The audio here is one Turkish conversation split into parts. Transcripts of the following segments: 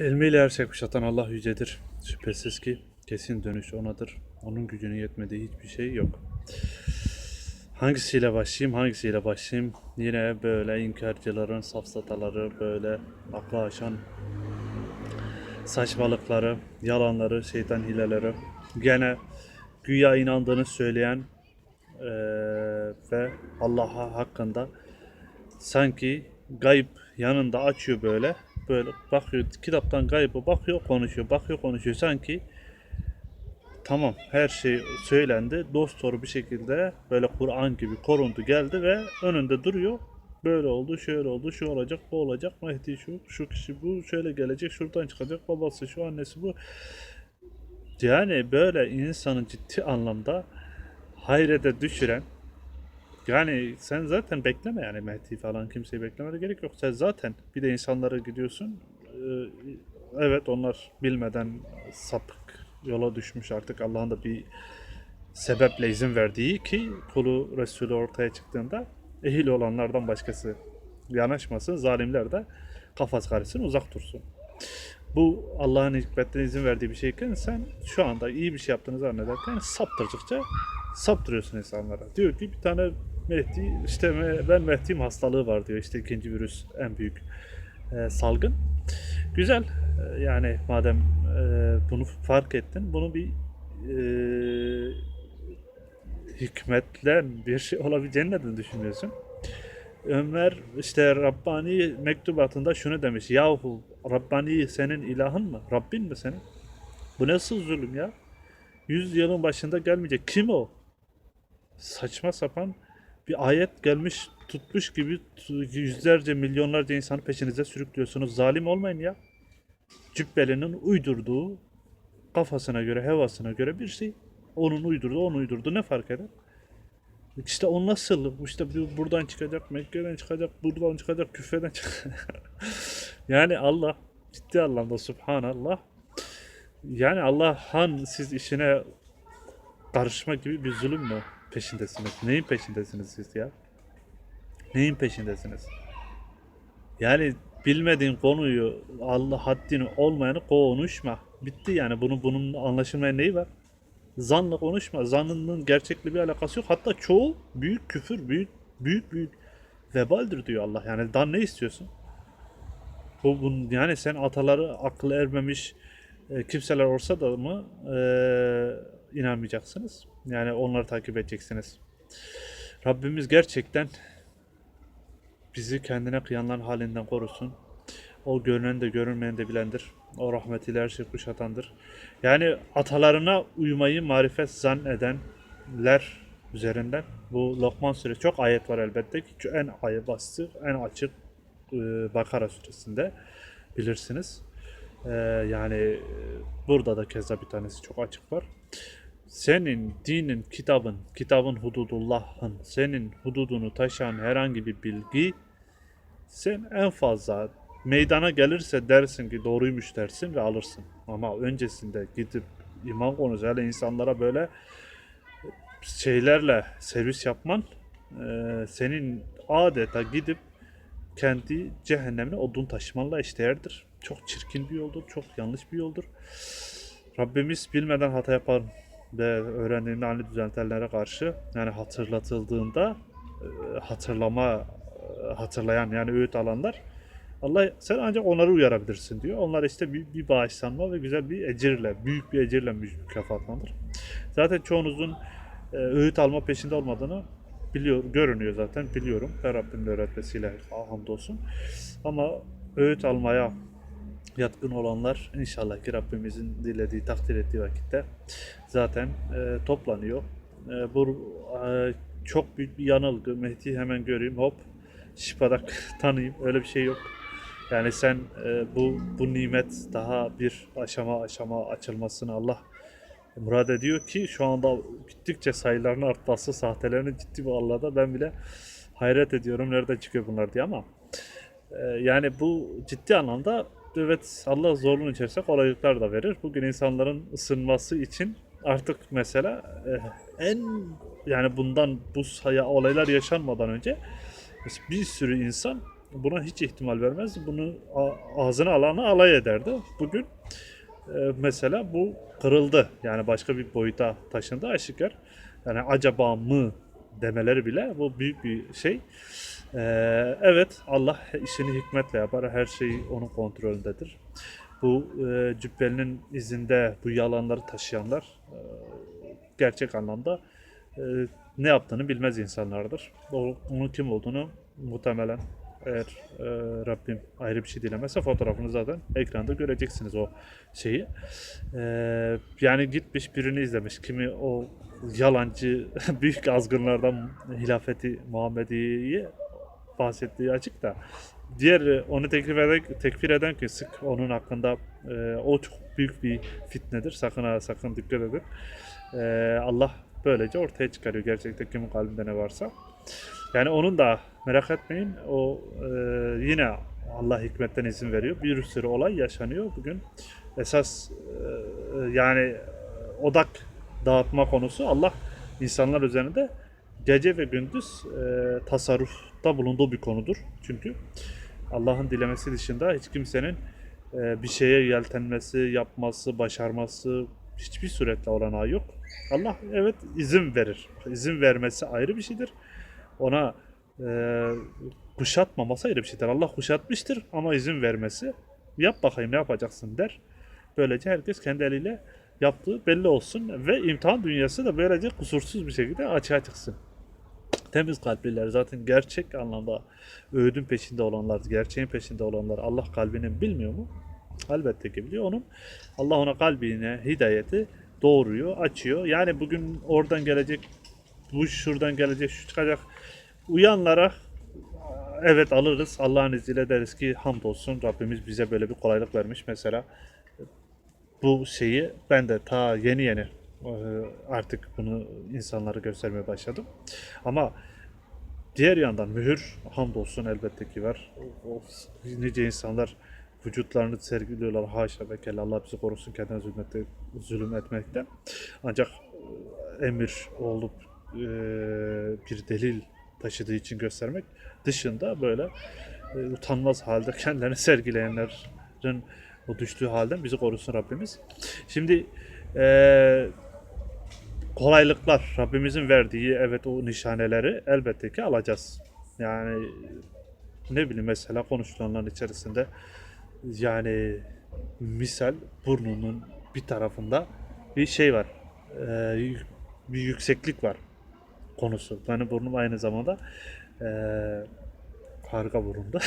Ilmiyle her şey kuşatan Allah yücedir. Şüphesiz ki kesin dönüş onadır. Onun gücünün yetmediği hiçbir şey yok. Hangisiyle başlayayım, hangisiyle başlayayım? Yine böyle inkarcıların safsataları, böyle akla aşan saçmalıkları, yalanları, şeytan hileleri. Gene güya inandığını söyleyen eee, ve Allah'a hakkında sanki gayb yanında açıyor böyle. Böyle bakıyor kitaptan gaybı bakıyor konuşuyor bakıyor konuşuyor. Sanki tamam her şey söylendi. Dost doğru bir şekilde böyle Kur'an gibi korundu geldi ve önünde duruyor. Böyle oldu şöyle oldu şu olacak bu olacak. Mehdi şu şu kişi bu şöyle gelecek şuradan çıkacak babası şu annesi bu. Yani böyle insanı ciddi anlamda hayrete düşüren yani sen zaten bekleme yani Mehdi falan kimseyi beklemene gerek yok. Sen zaten bir de insanlara gidiyorsun. Ee, Evet onlar bilmeden sapık yola düşmüş artık Allah'ın da bir sebeple izin verdiği ki kulu Resulü ortaya çıktığında ehil olanlardan başkası yanaşmasın. Zalimler de kafası karışsın uzak dursun. Bu Allah'ın hikmetine izin verdiği bir şeyken sen şu anda iyi bir şey yaptığını zannederken saptırdıkça saptırıyorsun insanlara. Diyor ki bir tane Mehdi işte ben Mehdi'yim hastalığı var diyor. İşte ikinci virüs en büyük e, salgın. Güzel. E, yani madem e, bunu fark ettin bunu bir e, hikmetle bir şey olabileceğini neden düşünüyorsun? Ömer işte Rabbani mektubatında şunu demiş. Yahu Rabbani senin ilahın mı? Rabbin mi senin? Bu nasıl zulüm ya? Yüz yılın başında gelmeyecek. Kim o? Saçma sapan bir ayet gelmiş tutmuş gibi yüzlerce milyonlarca insanı peşinize sürüklüyorsunuz. Zalim olmayın ya. Cübbeli'nin uydurduğu kafasına göre, hevasına göre bir şey. Onun uydurdu, onu uydurdu. Ne fark eder? İşte o nasıl? İşte bu- buradan çıkacak, Mekke'den çıkacak, buradan çıkacak, küfeden çıkacak. yani Allah ciddi anlamda subhanallah. Yani Allah'ın siz işine karışma gibi bir zulüm mü peşindesiniz? Neyin peşindesiniz siz ya? Neyin peşindesiniz? Yani bilmediğin konuyu Allah haddini olmayanı konuşma. Bitti yani bunun bunun anlaşılmayan neyi var? Zanla konuşma. Zanının gerçekle bir alakası yok. Hatta çoğu büyük küfür, büyük büyük büyük vebaldir diyor Allah. Yani daha ne istiyorsun? Bu, bunun, yani sen ataları aklı ermemiş e, kimseler olsa da mı e, inanmayacaksınız? Yani onları takip edeceksiniz. Rabbimiz gerçekten bizi kendine kıyanların halinden korusun. O görünen de görünmeyen de bilendir. O rahmetiyle her şeyi kuşatandır. Yani atalarına uymayı marifet zannedenler üzerinden bu Lokman suresi çok ayet var elbette ki. En ayet basitı, en açık e, Bakara suresinde bilirsiniz. E, yani e, burada da keza bir tanesi çok açık var. Senin dinin, kitabın, kitabın hududullah'ın, senin hududunu taşıyan herhangi bir bilgi sen en fazla meydana gelirse dersin ki doğruymuş dersin ve alırsın. Ama öncesinde gidip iman konusu hele insanlara böyle şeylerle servis yapman e, senin adeta gidip kendi cehennemine odun taşımanla eşdeğerdir. Çok çirkin bir yoldur, çok yanlış bir yoldur. Rabbimiz bilmeden hata yapan ve öğrendiğinde ani düzeltenlere karşı yani hatırlatıldığında e, hatırlama e, hatırlayan yani öğüt alanlar Allah sen ancak onları uyarabilirsin diyor. Onlar işte bir, bir bağışlanma ve güzel bir ecirle, büyük bir ecirle mükafatlandır. Zaten çoğunuzun e, öğüt alma peşinde olmadığını biliyor, görünüyor zaten biliyorum. Her Rabbimin öğretmesiyle hamdolsun. Ama öğüt almaya yatkın olanlar inşallah ki Rabbimizin dilediği, takdir ettiği vakitte zaten e, toplanıyor. E, bu e, çok büyük bir yanılgı. Mehdi hemen göreyim hop şipadak tanıyayım. Öyle bir şey yok. Yani sen e, bu bu nimet daha bir aşama aşama açılmasını Allah murad ediyor ki şu anda gittikçe sayılarının artması, sahtelerinin ciddi bir Allah'da ben bile hayret ediyorum nereden çıkıyor bunlar diye ama e, yani bu ciddi anlamda evet Allah zorluğun içerisinde kolaylıklar da verir. Bugün insanların ısınması için artık mesela e, en yani bundan bu sayı olaylar yaşanmadan önce bir sürü insan buna hiç ihtimal vermez. Bunu ağzına alanı alay ederdi. Bugün e, mesela bu kırıldı. Yani başka bir boyuta taşındı aşikar. Yani acaba mı demeleri bile bu büyük bir şey. E, evet Allah işini hikmetle yapar. Her şey onun kontrolündedir. Bu e, cübbelinin izinde bu yalanları taşıyanlar e, gerçek anlamda e, ne yaptığını bilmez insanlardır. O, onun kim olduğunu muhtemelen eğer e, Rabbim ayrı bir şey dilemezse fotoğrafını zaten ekranda göreceksiniz o şeyi. E, yani gitmiş birini izlemiş. Kimi o yalancı büyük azgınlardan hilafeti Muhammedi'yi bahsettiği açık da diğer e, onu tekfir eden, tekfir eden ki sık onun hakkında e, o çok büyük bir fitnedir. Sakın ha sakın dikkat edin. E, Allah böylece ortaya çıkarıyor gerçekten kimin kalbinde ne varsa. Yani onun da merak etmeyin o e, yine Allah hikmetten izin veriyor. Bir sürü olay yaşanıyor bugün. Esas e, yani odak dağıtma konusu Allah insanlar üzerinde gece ve gündüz e, tasarrufta bulunduğu bir konudur. Çünkü Allah'ın dilemesi dışında hiç kimsenin e, bir şeye yeltenmesi, yapması, başarması hiçbir suretle olanağı yok. Allah evet izin verir. İzin vermesi ayrı bir şeydir. Ona e, kuşatmaması ayrı bir şeydir. Allah kuşatmıştır ama izin vermesi yap bakayım ne yapacaksın der. Böylece herkes kendi eliyle yaptığı belli olsun ve imtihan dünyası da böylece kusursuz bir şekilde açığa çıksın. Temiz kalpliler zaten gerçek anlamda öğüdün peşinde olanlar, gerçeğin peşinde olanlar Allah kalbini bilmiyor mu? Elbette ki biliyor. Onun Allah ona kalbine hidayeti doğuruyor, açıyor. Yani bugün oradan gelecek, bu şuradan gelecek, şu çıkacak. Uyanlara evet alırız. Allah'ın izniyle deriz ki hamdolsun Rabbimiz bize böyle bir kolaylık vermiş. Mesela bu şeyi ben de ta yeni yeni artık bunu insanlara göstermeye başladım. Ama diğer yandan mühür hamdolsun elbette ki var. O, o nice insanlar vücutlarını sergiliyorlar haşa ve kella Allah bizi korusun kendine zulmette, zulüm etmekten. Ancak e, emir olup e, bir delil taşıdığı için göstermek dışında böyle e, utanmaz halde kendilerini sergileyenlerin o düştüğü halden bizi korusun Rabbimiz. Şimdi e, kolaylıklar Rabbimizin verdiği evet o nişaneleri elbette ki alacağız. Yani ne bileyim mesela konuşulanların içerisinde yani misal burnunun bir tarafında bir şey var. E, bir yükseklik var konusu. Benim burnum aynı zamanda e, karga burundu.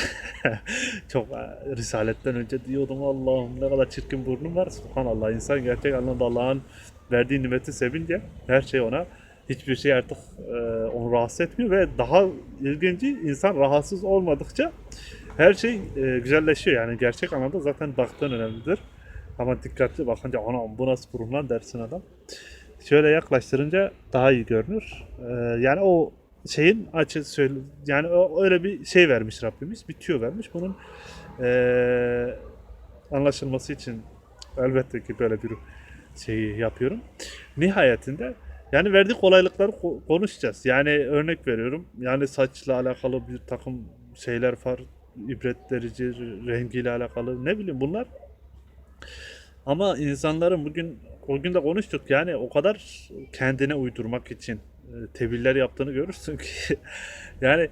Çok e, risaletten önce diyordum Allah'ım ne kadar çirkin burnum var. Subhanallah insan gerçek anlamda Allah'ın verdiği nimeti sevince her şey ona hiçbir şey artık e, onu rahatsız etmiyor ve daha ilginci insan rahatsız olmadıkça her şey e, güzelleşiyor yani gerçek anlamda zaten baktığın önemlidir. Ama dikkatli bakınca anam bu nasıl burun lan dersin adam. Şöyle yaklaştırınca daha iyi görünür. E, yani o şeyin açı söyle yani öyle bir şey vermiş Rabbimiz. Bir tüyo vermiş. Bunun e, anlaşılması için elbette ki böyle bir şeyi yapıyorum. Nihayetinde yani verdiği kolaylıkları ko- konuşacağız. Yani örnek veriyorum. Yani saçla alakalı bir takım şeyler var. ibret verici, rengiyle alakalı ne bileyim bunlar. Ama insanların bugün o gün de konuştuk yani o kadar kendine uydurmak için teviller yaptığını görürsün ki yani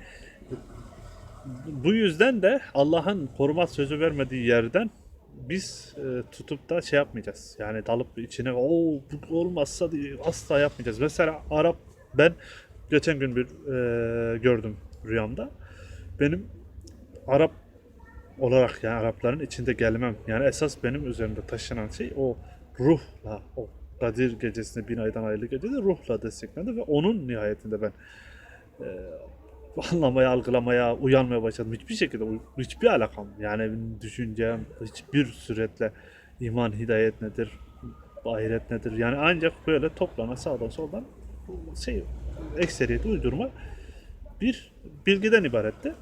bu yüzden de Allah'ın koruma sözü vermediği yerden biz e, tutup da şey yapmayacağız. Yani dalıp içine o bu olmazsa diye asla yapmayacağız. Mesela Arap ben geçen gün bir e, gördüm rüyamda. Benim Arap olarak yani Arapların içinde gelmem. Yani esas benim üzerimde taşınan şey o ruhla o Kadir gecesinde bin aydan ayrılık gecede ruhla desteklendi ve onun nihayetinde ben e, anlamaya, algılamaya, uyanmaya başladım. Hiçbir şekilde, hiçbir alakam. Yani düşüncem hiçbir suretle iman, hidayet nedir, ahiret nedir? Yani ancak böyle toplana sağdan soldan şey, ekseriyeti uydurma bir bilgiden ibaretti.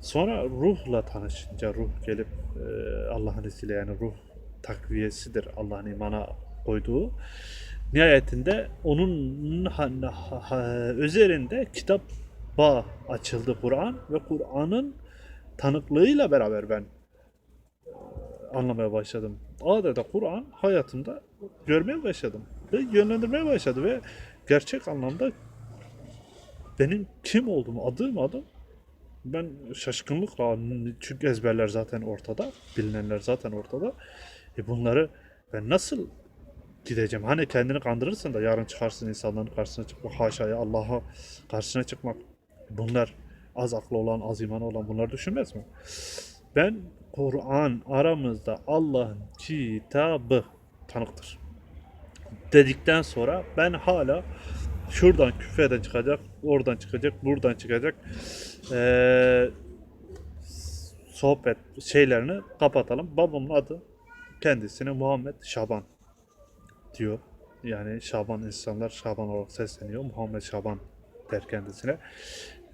Sonra ruhla tanışınca ruh gelip e, Allah'ın izniyle yani ruh takviyesidir Allah'ın imana koyduğu. Nihayetinde onun üzerinde kitap bağ açıldı Kur'an ve Kur'an'ın tanıklığıyla beraber ben e, anlamaya başladım. Adeta Kur'an hayatımda görmeye başladım ve yönlendirmeye başladı ve gerçek anlamda benim kim olduğumu, adım adım ben şaşkınlıkla çünkü ezberler zaten ortada, bilinenler zaten ortada. E bunları ben nasıl gideceğim? Hani kendini kandırırsın da yarın çıkarsın insanların karşısına çıkmak, haşaya Allah'a karşısına çıkmak. Bunlar az aklı olan, az imanı olan bunlar düşünmez mi? Ben Kur'an aramızda Allah'ın kitabı tanıktır. Dedikten sonra ben hala şuradan küfeden çıkacak, oradan çıkacak, buradan çıkacak eee, sohbet şeylerini kapatalım. Babamın adı kendisine Muhammed Şaban diyor. Yani Şaban insanlar Şaban olarak sesleniyor. Muhammed Şaban der kendisine.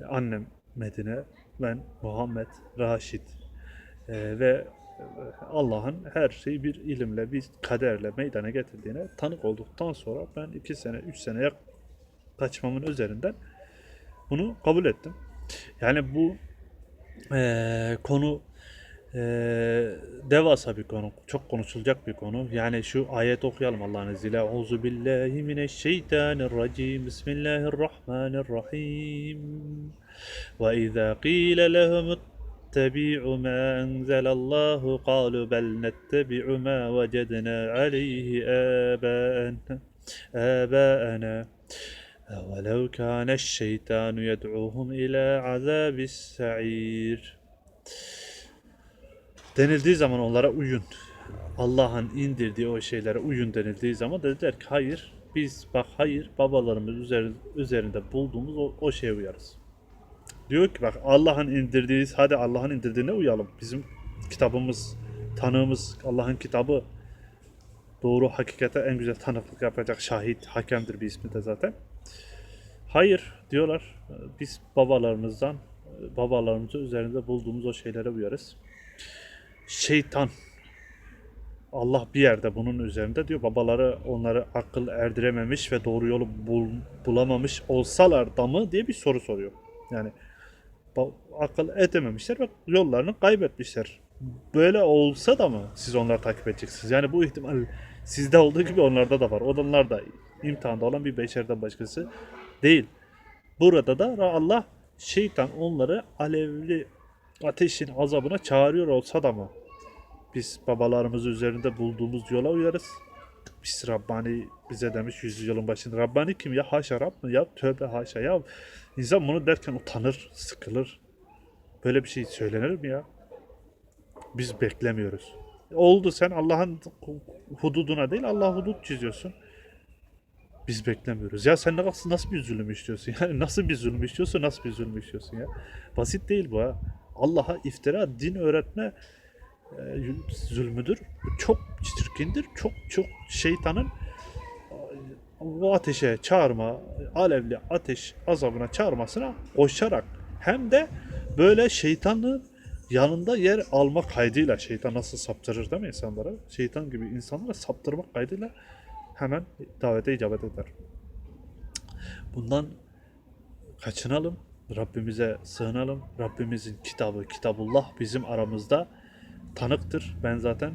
Annem Medine, ben Muhammed Raşid. Ee, ve Allah'ın her şeyi bir ilimle, bir kaderle meydana getirdiğine tanık olduktan sonra ben iki sene, üç seneye kaçmamın üzerinden bunu kabul ettim. Yani bu eee, konu eee, devasa bir konu. Çok konuşulacak bir konu. Yani şu ayet okuyalım Allah'ın izniyle. Euzu billahi mineşşeytanirracim. Bismillahirrahmanirrahim. Ve izâ qîle lehum اتبعوا ما أنزل الله قالوا بل نتبع ما وجدنا عليه آباءنا آباءنا أولو كان الشيطان يدعوهم إلى عذاب السعير denildiği zaman onlara uyun. Allah'ın indirdiği o şeylere uyun denildiği zaman dediler ki hayır biz bak hayır babalarımız üzeri- üzerinde bulduğumuz o, o şeye uyarız. Diyor ki bak Allah'ın indirdiği hadi Allah'ın indirdiğine uyalım. Bizim kitabımız, tanığımız Allah'ın kitabı doğru hakikate en güzel tanıklık yapacak şahit, hakemdir bir ismi de zaten. Hayır diyorlar. Biz babalarımızdan, babalarımızın üzerinde bulduğumuz o şeylere uyarız. Şeytan Allah bir yerde bunun üzerinde diyor babaları onları akıl erdirememiş ve doğru yolu bul- bulamamış olsalar da mı diye bir soru soruyor. Yani akıl edememişler ve yollarını kaybetmişler. Böyle olsa da mı siz onları takip edeceksiniz? Yani bu ihtimal sizde olduğu gibi onlarda da var. Onlar da imtihanda olan bir beşerden başkası değil. Burada da Allah şeytan onları alevli ateşin azabına çağırıyor olsa da mı biz babalarımızı üzerinde bulduğumuz yola uyarız. Biz Rabbani bize demiş yüzyılın başında. Rabbani kim ya? Haşa Rab mı? Ya tövbe haşa ya. İnsan bunu derken utanır, sıkılır. Böyle bir şey söylenir mi ya? Biz beklemiyoruz. Oldu sen Allah'ın hududuna değil Allah hudut çiziyorsun. Biz beklemiyoruz. Ya sen nasıl, nasıl bir zulüm istiyorsun? Yani nasıl bir zulüm istiyorsun? Nasıl bir zulüm istiyorsun ya? Basit değil bu ha. Allah'a iftira, din öğretme e, zulmüdür. Çok çirkindir. Çok çok şeytanın e, o ateşe çağırma, alevli ateş azabına çağırmasına koşarak hem de böyle şeytanın yanında yer alma kaydıyla şeytan nasıl saptırır değil mi insanlara? Şeytan gibi insanlara saptırmak kaydıyla hemen davete icabet eder. Bundan kaçınalım. Rabbimize sığınalım. Rabbimizin kitabı, Kitabullah bizim aramızda tanıktır. Ben zaten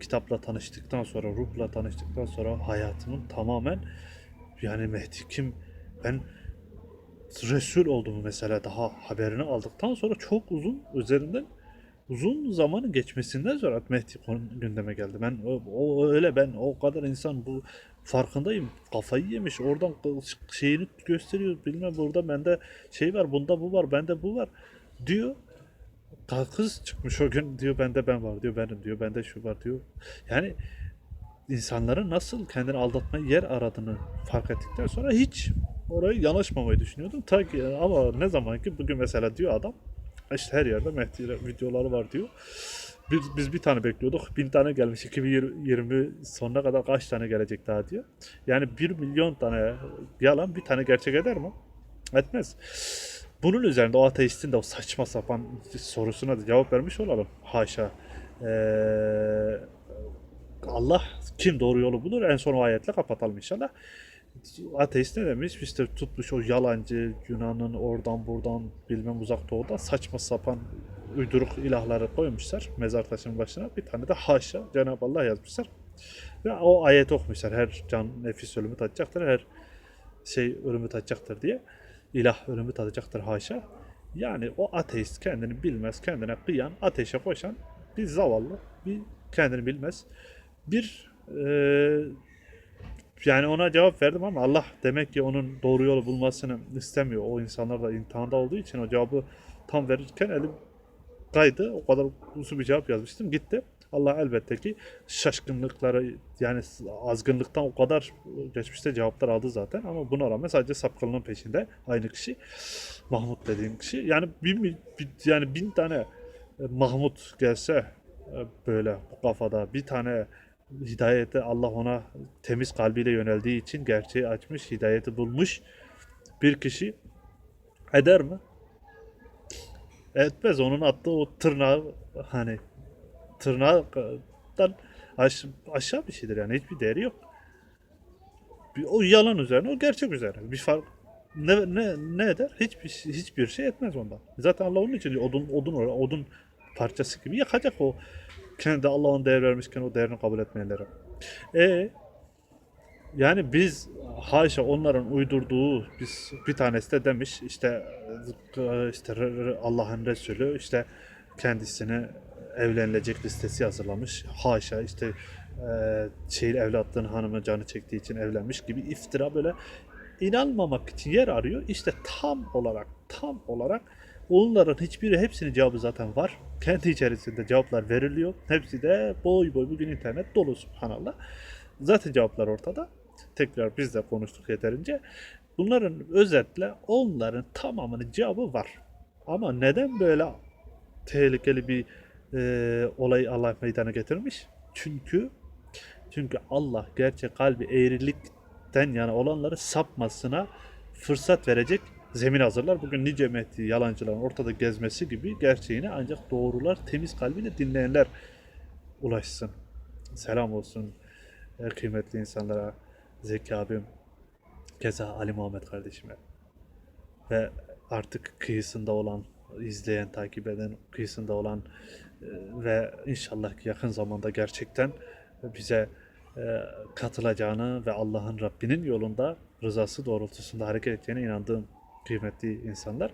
kitapla tanıştıktan sonra, ruhla tanıştıktan sonra hayatımın tamamen yani Mehdi kim ben Resul olduğumu mesela daha haberini aldıktan sonra çok uzun üzerinden uzun zamanın geçmesinden sonra Mehdi gündeme geldi. Ben o, o öyle ben o kadar insan bu farkındayım. Kafayı yemiş. Oradan şeyini gösteriyor. Bilmem burada bende şey var, bunda bu var, bende bu var diyor. Kız çıkmış o gün diyor bende ben var diyor benim diyor bende şu var diyor. Yani insanların nasıl kendini aldatmaya yer aradığını fark ettikten sonra hiç oraya yanaşmamayı düşünüyordum. Ta ki ama ne zaman ki bugün mesela diyor adam işte her yerde Mehdi videoları var diyor. Biz, biz bir tane bekliyorduk. Bin tane gelmiş. 2020 sonuna kadar kaç tane gelecek daha diyor. Yani bir milyon tane yalan bir tane gerçek eder mi? Etmez. Bunun üzerinde o ateistin de o saçma sapan sorusuna da cevap vermiş olalım. Haşa. Ee, Allah kim doğru yolu bulur? En son o ayetle kapatalım inşallah. ateist ne demiş? İşte tutmuş o yalancı Yunan'ın oradan buradan bilmem uzak doğudan saçma sapan uyduruk ilahları koymuşlar mezar taşının başına. Bir tane de haşa Cenab-ı Allah yazmışlar. Ve o ayet okumuşlar. Her can nefis ölümü tadacaktır. Her şey ölümü tadacaktır diye. İlah ölümü tadacaktır haşa. Yani o ateist kendini bilmez, kendine kıyan, ateşe koşan bir zavallı, bir kendini bilmez. Bir eee yani ona cevap verdim ama Allah demek ki onun doğru yolu bulmasını istemiyor. O insanlar da imtihanda olduğu için o cevabı tam verirken elim kaydı. O kadar uzun bir cevap yazmıştım. Gitti. Allah elbette ki şaşkınlıkları yani azgınlıktan o kadar geçmişte cevaplar aldı zaten ama buna rağmen sadece sapkınlığın peşinde aynı kişi Mahmut dediğim kişi yani bin- yani bin tane e, Mahmut gelse e, böyle bu kafada bir tane hidayete Allah ona temiz kalbiyle yöneldiği için gerçeği açmış, hidayeti bulmuş bir kişi eder mi? Etmez. Onun attığı o tırnağı hani tırnağından aş- aşağı bir şeydir yani hiçbir değeri yok. O yalan üzerine, o gerçek üzerine. Bir fark ne ne ne eder? Hiçbir şey- hiçbir şey etmez ondan. Zaten Allah onun için odun odun odun parçası gibi yakacak o kendi Allah'ın değer vermişken o değerini kabul etmeyenlere. E yani biz haşa onların uydurduğu biz bir tanesi de demiş işte e, işte Allah'ın Resulü işte kendisine evlenilecek listesi hazırlamış. Haşa işte e, şeyin evlatlığın hanımın canı çektiği için evlenmiş gibi iftira böyle inanmamak için yer arıyor. İşte tam olarak tam olarak onların hiçbiri hepsinin cevabı zaten var. Kendi içerisinde cevaplar veriliyor. Hepsi de boy boy bugün internet dolu subhanallah. Zaten cevaplar ortada. Tekrar biz de konuştuk yeterince. Bunların özetle onların tamamının cevabı var. Ama neden böyle tehlikeli bir e, olay Allah meydana getirmiş? Çünkü çünkü Allah gerçek kalbi eğrilikten yana olanları sapmasına fırsat verecek zemin hazırlar. Bugün nice Mehdi yalancıların ortada gezmesi gibi gerçeğine ancak doğrular temiz kalbiyle dinleyenler ulaşsın. Selam olsun e, kıymetli insanlara, Zeki abim, keza Ali Muhammed kardeşime ve artık kıyısında olan, izleyen, takip eden, kıyısında olan e, ve inşallah ki yakın zamanda gerçekten bize e, katılacağını ve Allah'ın Rabbinin yolunda rızası doğrultusunda hareket edeceğine inandığım kıymetli insanlar.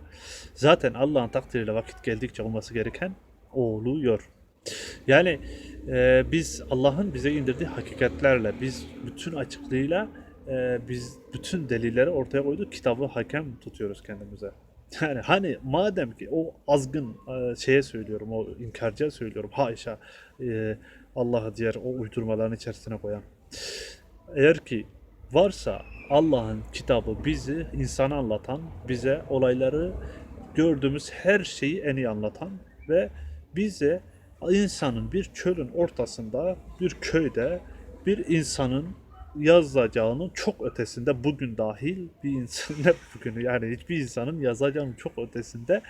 Zaten Allah'ın takdiriyle vakit geldikçe olması gereken oluyor. Yani e, biz Allah'ın bize indirdiği hakikatlerle, biz bütün açıklığıyla, e, biz bütün delilleri ortaya koyduk, kitabı hakem tutuyoruz kendimize. Yani hani madem ki o azgın e, şeye söylüyorum, o inkarcıya söylüyorum, haşa e, Allah'ı diğer o uydurmaların içerisine koyan. Eğer ki varsa Allah'ın kitabı bizi insana anlatan, bize olayları gördüğümüz her şeyi en iyi anlatan ve bize insanın bir çölün ortasında, bir köyde bir insanın yazacağının çok ötesinde bugün dahil bir insan ne bugünü yani hiçbir insanın yazacağının çok ötesinde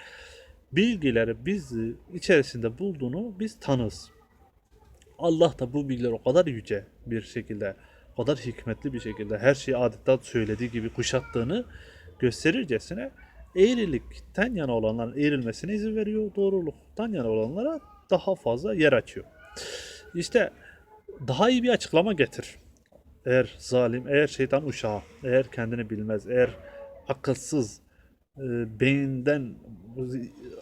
bilgileri bizi içerisinde bulduğunu biz tanız. Allah da bu bilgileri o kadar yüce bir şekilde, o kadar hikmetli bir şekilde her şeyi adeta söylediği gibi kuşattığını gösterircesine eğrilikten yana olanların eğrilmesine izin veriyor. Doğruluktan yana olanlara daha fazla yer açıyor. İşte daha iyi bir açıklama getir. Eğer zalim, eğer şeytan uşağı, eğer kendini bilmez, eğer akılsız, e, beyinden,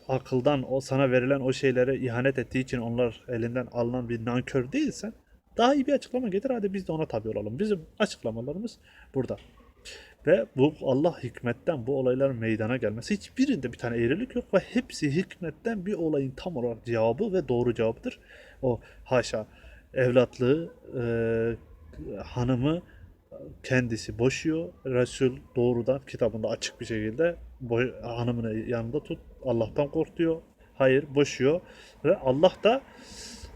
akıldan o sana verilen o şeylere ihanet ettiği için onlar elinden alınan bir nankör değilsen daha iyi bir açıklama getir hadi biz de ona tabi olalım. Bizim açıklamalarımız burada. Ve bu Allah hikmetten bu olayların meydana gelmesi hiçbirinde bir tane eğrilik yok ve hepsi hikmetten bir olayın tam olarak cevabı ve doğru cevaptır. O haşa evlatlığı e, hanımı kendisi boşuyor. Resul doğrudan kitabında açık bir şekilde boy, hanımını yanında tut. Allah'tan kork diyor. Hayır boşuyor. Ve Allah da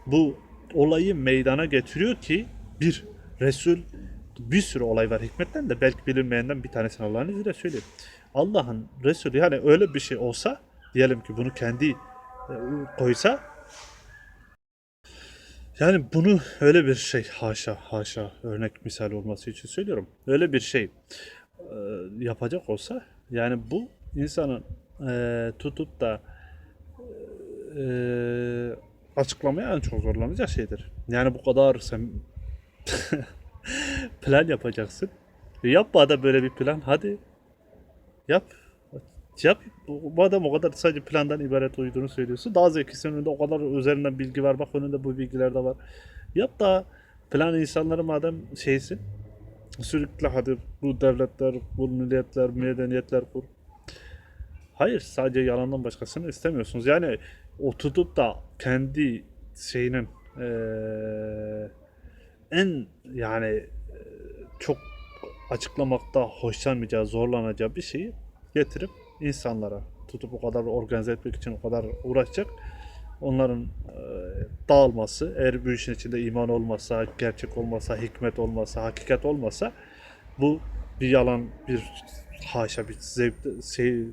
bu olayı meydana getiriyor ki bir Resul bir sürü olay var hikmetten de belki bilinmeyenden bir tanesini Allah'ın izniyle söyleyeyim. Allah'ın Resulü yani öyle bir şey olsa diyelim ki bunu kendi e, koysa Yani bunu öyle bir şey haşa haşa örnek misal olması için söylüyorum. Öyle bir şey e, yapacak olsa yani bu insanın e, tutup da açıklamaya en çok zorlanacağı şeydir. Yani bu kadar sen plan yapacaksın. E, Yapma da böyle bir plan. Hadi yap. Yap. Bu adam o kadar sadece plandan ibaret uyduğunu söylüyorsun. Daha zekisi önünde o kadar üzerinden bilgi var. Bak önünde bu bilgiler de var. Yap da plan insanları madem şeysin. Sürükle hadi bu devletler, bu milletler, medeniyetler kur. Hayır sadece yalandan başkasını istemiyorsunuz. Yani o tutup da kendi şeyinin eee, en yani eee, çok açıklamakta hoşlanmayacağı, zorlanacağı bir şeyi getirip insanlara tutup o kadar organize etmek için o kadar uğraşacak. Onların eee, dağılması, eğer bu işin içinde iman olmasa, gerçek olmasa, hikmet olmasa, hakikat olmasa bu bir yalan, bir haşa bir zevk şey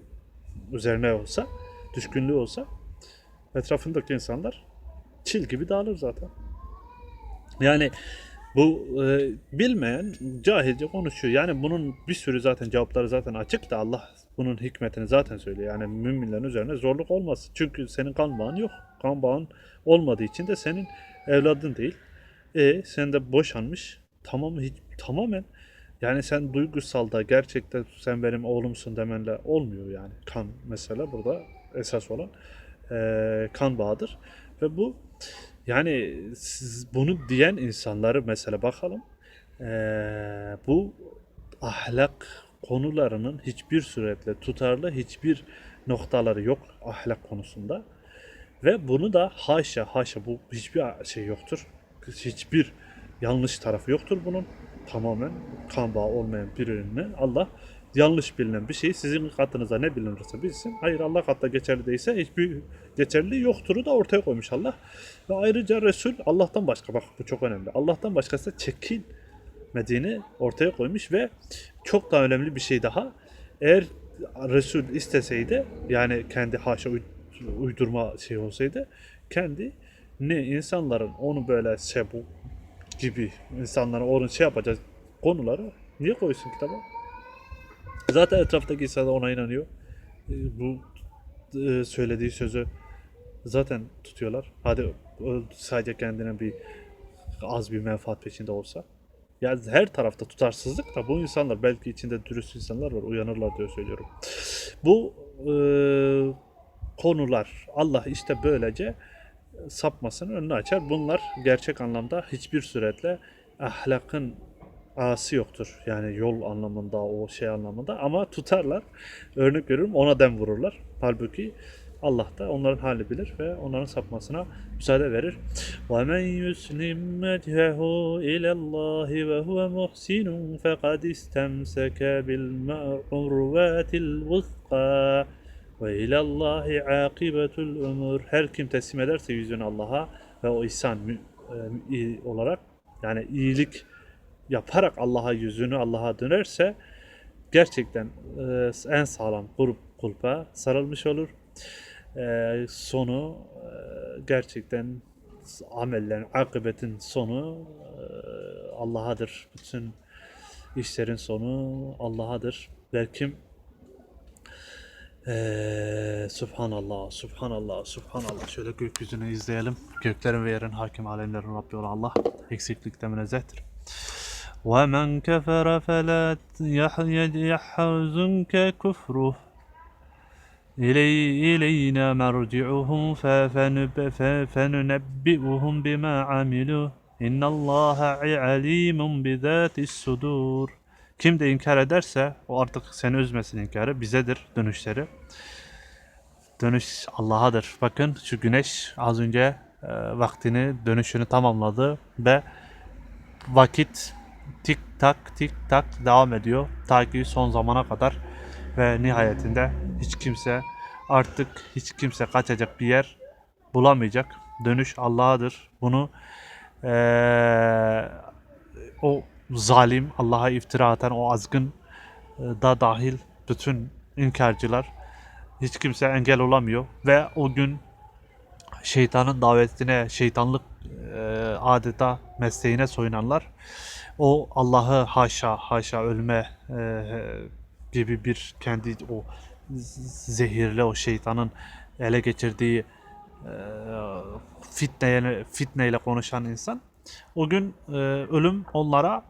üzerine olsa, düşkünlüğü olsa etrafındaki insanlar çil gibi dağılır zaten. Yani bu e, bilmeyen cahilce konuşuyor. Yani bunun bir sürü zaten cevapları zaten açık da Allah bunun hikmetini zaten söylüyor. Yani müminlerin üzerine zorluk olmaz. Çünkü senin kan bağın yok. Kan bağın olmadığı için de senin evladın değil. E sen de boşanmış. Tamam hiç tamamen yani sen duygusal da gerçekten sen benim oğlumsun demenle olmuyor yani. Kan mesela burada esas olan e, kan bağıdır. Ve bu yani siz bunu diyen insanları mesela bakalım. E, bu ahlak konularının hiçbir suretle tutarlı hiçbir noktaları yok ahlak konusunda. Ve bunu da haşa haşa bu hiçbir şey yoktur. Hiçbir yanlış tarafı yoktur bunun. Tamamen kan bağı olmayan birini Allah yanlış bilinen bir şeyi sizin katınıza ne bilinirse bilsin. Hayır Allah katında geçerli değilse hiçbir geçerliliği yoktur'u da ortaya koymuş Allah. Ve ayrıca Resul Allah'tan başka bak bu çok önemli. Allah'tan başkası çekilmediğini ortaya koymuş ve çok daha önemli bir şey daha. Eğer Resul isteseydi yani kendi haşa uy- uydurma şey olsaydı kendi ne insanların onu böyle şey gibi insanlara onun şey yapacak konuları niye koysun kitaba? Zaten etraftaki insanlar ona inanıyor. E, Bu e, söylediği sözü zaten tutuyorlar. Hadi sadece kendine bir az bir menfaat peşinde olsa. Yani her tarafta tutarsızlık da bu insanlar belki içinde dürüst insanlar var uyanırlar diye söylüyorum. Bu e, konular Allah işte böylece sapmasının önünü açar. Bunlar gerçek anlamda hiçbir suretle ahlakın ası yoktur. Yani yol anlamında, o şey anlamında ama tutarlar. Örnek veriyorum ona dem vururlar. Halbuki Allah da onların halini bilir ve onların sapmasına müsaade verir. وَمَنْ يُسْلِمْ وَجْهَهُ إِلَى اللّٰهِ وَهُوَ مُحْسِنٌ فَقَدْ اسْتَمْسَكَ بِالْعُرْوَاتِ الْوُثْقَى وَاِلَى اللّٰهِ عَاقِبَةُ الْأُمُورِ Her kim teslim ederse yüzünü Allah'a ve o ihsan mü- e, iyi olarak yani iyilik yaparak Allah'a yüzünü Allah'a dönerse gerçekten e, en sağlam grup kulpa sarılmış olur. E, sonu e, gerçekten amellerin, akıbetin sonu e, Allah'adır. Bütün işlerin sonu Allah'adır. Belki ee, Subhanallah, Subhanallah, Subhanallah. Şöyle gökyüzünü izleyelim. Göklerin ve yerin hakim alemlerin Rabbi olan Allah eksiklikten münezzehtir. وَمَنْ كَفَرَ فَلَا يَحْزُنْكَ كُفْرُهُ إلي إلينا مرجعهم ففنب- ف- فننبئهم بما عملوا إن الله عليم بذات الصدور Kim de inkar ederse o artık seni üzmesin inkarı bizedir dönüşleri. Dönüş Allah'adır. Bakın şu güneş az önce e, vaktini dönüşünü tamamladı ve vakit tik tak tik tak devam ediyor ta ki son zamana kadar ve nihayetinde hiç kimse artık hiç kimse kaçacak bir yer bulamayacak. Dönüş Allah'adır. Bunu eee, o zalim Allah'a iftira atan o azgın da dahil bütün inkarcılar hiç kimse engel olamıyor ve o gün şeytanın davetine şeytanlık e, adeta mesleğine soyunanlar o Allah'ı haşa haşa ölme e, gibi bir kendi o z- zehirli o şeytanın ele geçirdiği e, fitneyle konuşan insan o gün e, ölüm onlara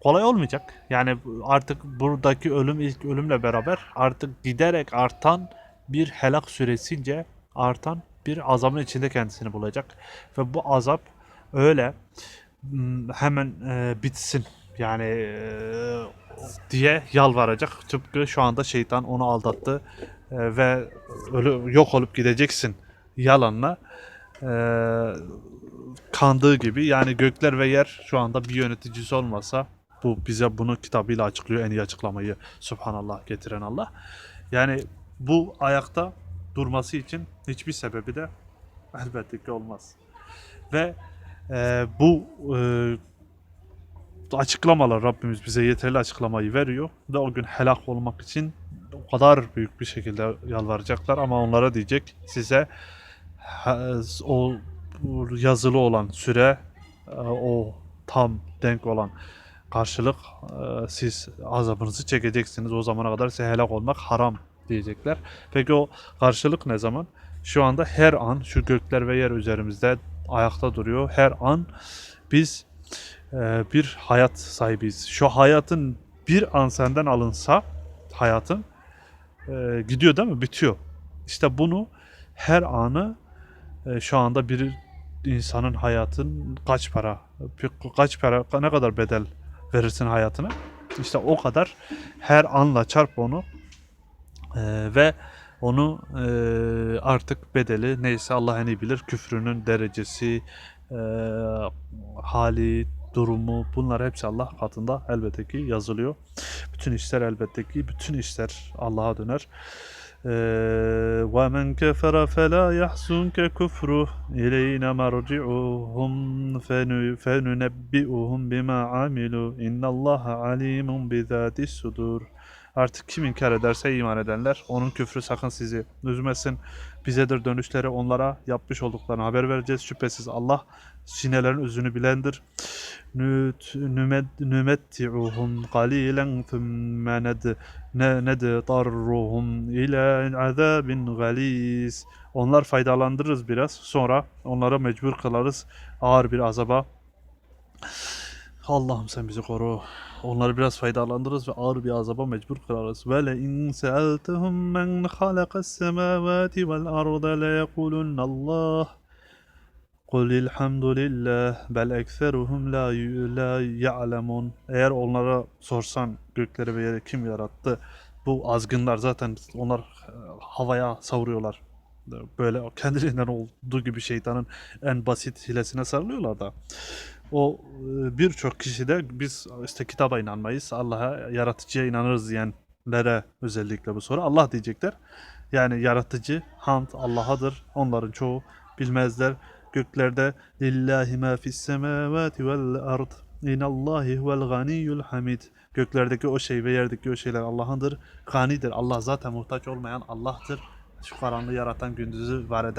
kolay olmayacak. Yani artık buradaki ölüm ilk ölümle beraber artık giderek artan bir helak süresince artan bir azabın içinde kendisini bulacak. Ve bu azap öyle hemen e, bitsin yani e, diye yalvaracak. Tıpkı şu anda şeytan onu aldattı e, ve ölü, yok olup gideceksin yalanla e, kandığı gibi yani gökler ve yer şu anda bir yöneticisi olmasa bu bize bunu kitabıyla açıklıyor en iyi açıklamayı Subhanallah getiren Allah. Yani bu ayakta durması için hiçbir sebebi de elbette ki olmaz. Ve e, bu e, açıklamalar Rabbimiz bize yeterli açıklamayı veriyor ve o gün helak olmak için o kadar büyük bir şekilde yalvaracaklar ama onlara diyecek size o yazılı olan süre o tam denk olan karşılık siz azabınızı çekeceksiniz. O zamana kadar size helak olmak haram diyecekler. Peki o karşılık ne zaman? Şu anda her an şu gökler ve yer üzerimizde ayakta duruyor. Her an biz e, bir hayat sahibiyiz. Şu hayatın bir an senden alınsa hayatın e, gidiyor değil mi? Bitiyor. İşte bunu her anı e, şu anda bir insanın hayatın kaç para kaç para ne kadar bedel verirsin hayatına işte o kadar her anla çarp onu e, ve onu e, artık bedeli neyse Allah en iyi bilir küfrünün derecesi e, hali durumu bunlar hepsi Allah katında elbette ki yazılıyor. Bütün işler elbette ki bütün işler Allah'a döner. وَمَنْ كَفَرَ فَلَا يَحْزُنْكَ كُفْرُهُ إِلَيْنَا مَرْجِعُهُمْ فَنُ- فَنُنَبِّئُهُمْ بِمَا عَمِلُوا إِنَّ اللّٰهَ عَلِيمٌ بِذَاتِ الصُّدُورِ Artık kim inkar ederse iman edenler, onun küfrü sakın sizi üzmesin. Bizedir dönüşleri onlara yapmış olduklarını haber vereceğiz. Şüphesiz Allah sinelerin özünü bilendir. Nümetti'uhum qalilen thumma ned ne nedtarruhum ila azabin galiz. Onlar faydalandırırız biraz. Sonra onlara mecbur kılarız ağır bir azaba. Allah'ım sen bizi koru. Onları biraz faydalandırırız ve ağır bir azaba mecbur kılarız. Ve le in se'eltehum men halakas semavati vel arda le yekulunna Allah. Kul ilhamdülillah bel ekseruhum la, la ya'lemun. Eğer onlara sorsan gökleri ve yeri kim yarattı? Bu azgınlar zaten onlar e, havaya savuruyorlar. Böyle kendiliğinden olduğu gibi şeytanın en basit hilesine sarılıyorlar da. O e, birçok kişi de biz işte kitaba inanmayız, Allah'a yaratıcıya inanırız diyenlere özellikle bu soru. Allah diyecekler. Yani yaratıcı, hamd Allah'adır. Onların çoğu bilmezler. Göklerde lillahi ma fis semavati vel ard. İnallahi huvel ganiyyul hamid. Göklerdeki o şey ve yerdeki o şeyler Allah'ındır. Ganidir. Allah zaten muhtaç olmayan Allah'tır. Şu karanlığı yaratan gündüzü var eden